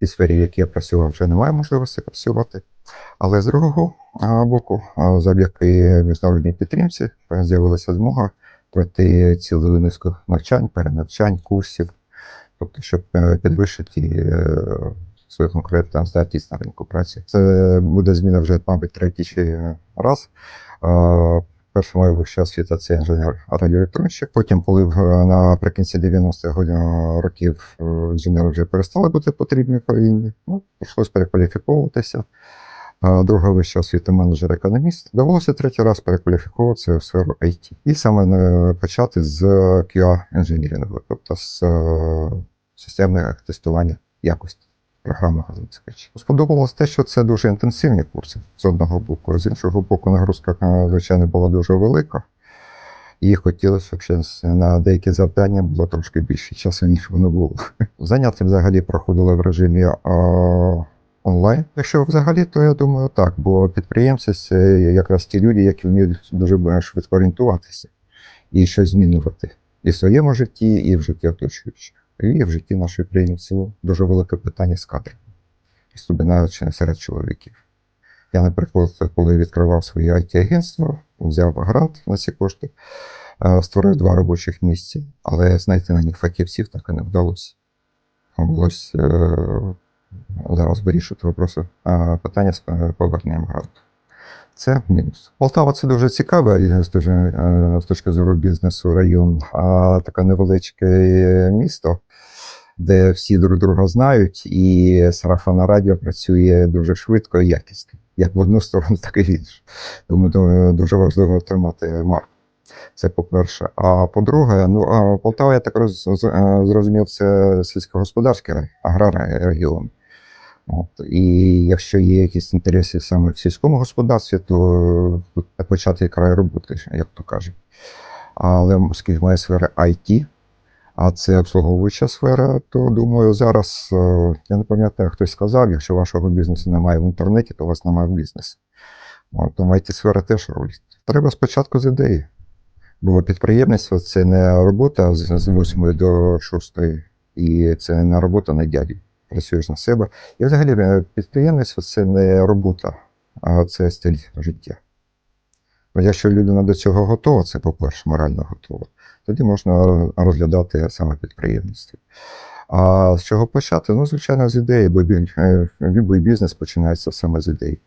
тій сфері, в якій я працював, вже немає можливості працювати. Але з другого боку, завдяки міжнародній підтримці е, з'явилася змога пройти цілу низку навчань, перенавчань, курсів, тобто, щоб е, підвищити е, свою конкретну здатність на ринку праці. Це буде зміна вже, мабуть, третій ще раз. Е, Перша моя вища освіта це інженер радіоелектронщик. Потім, коли наприкінці 90-х років е, інженери вже перестали бути потрібні в країні, ну, прийшлося перекваліфіковуватися. Е, Друга вища освіта менеджер економіст. Довелося третій раз перекваліфіковуватися в сферу IT. І саме е, почати з QA інженірінгу, тобто з системного тестування якості програмного забезпечення. Сподобалось те, що це дуже інтенсивні курси з одного боку, з іншого боку, нагрузка, е, звичайно, була дуже велика. І хотілося, щоб на деякі завдання було трошки більше часу, ніж воно було. Заняття взагалі проходили в режимі е, онлайн. Якщо взагалі, то я думаю так, бо підприємці це якраз ті люди, які вміють дуже швидко орієнтуватися і щось змінювати і в своєму житті, і в житті оточуючих. І в житті нашої країни в цілому дуже велике питання з кадрами, особливо серед чоловіків. Я, наприклад, коли відкривав своє IT-агентство, взяв грант на ці кошти, е, створив два робочих місця, але знайти на них фахівців так і не вдалося. Вдалося е, зараз вирішувати вопроси, е, питання з поверненням гранту. Це мінус. Полтава це дуже цікаве з точки зору бізнесу район, а таке невеличке місто, де всі друг друга знають, і сарафанне радіо працює дуже швидко і якісно, як в одну сторону, так і в іншу. Тому дуже важливо отримати марку. Це по-перше. А по-друге, ну а Полтава, я так роз, е, зрозумів, це сільськогосподарський аграрний регіон. От, і якщо є якісь інтереси саме в сільському господарстві, то тут почати край роботи, як то кажуть. Але оскільки моя сфера IT, а це обслуговуюча сфера, то думаю, зараз е, я не пам'ятаю, хтось сказав, якщо вашого бізнесу немає в інтернеті, то у вас немає бізнесу. От, Тому it сфера теж роль. Треба спочатку з ідеї. Бо підприємництво це не робота з з 8 до 6, і це не робота на дяді. Працюєш на себе. І взагалі е, підприємництво це не робота, а це стиль життя. Якщо людина до цього готова, це, по-перше, морально готова, тоді можна розглядати саме підприємництво. А з чого почати? Ну, звичайно, з ідеї, бо е, бізнес починається саме з ідеї.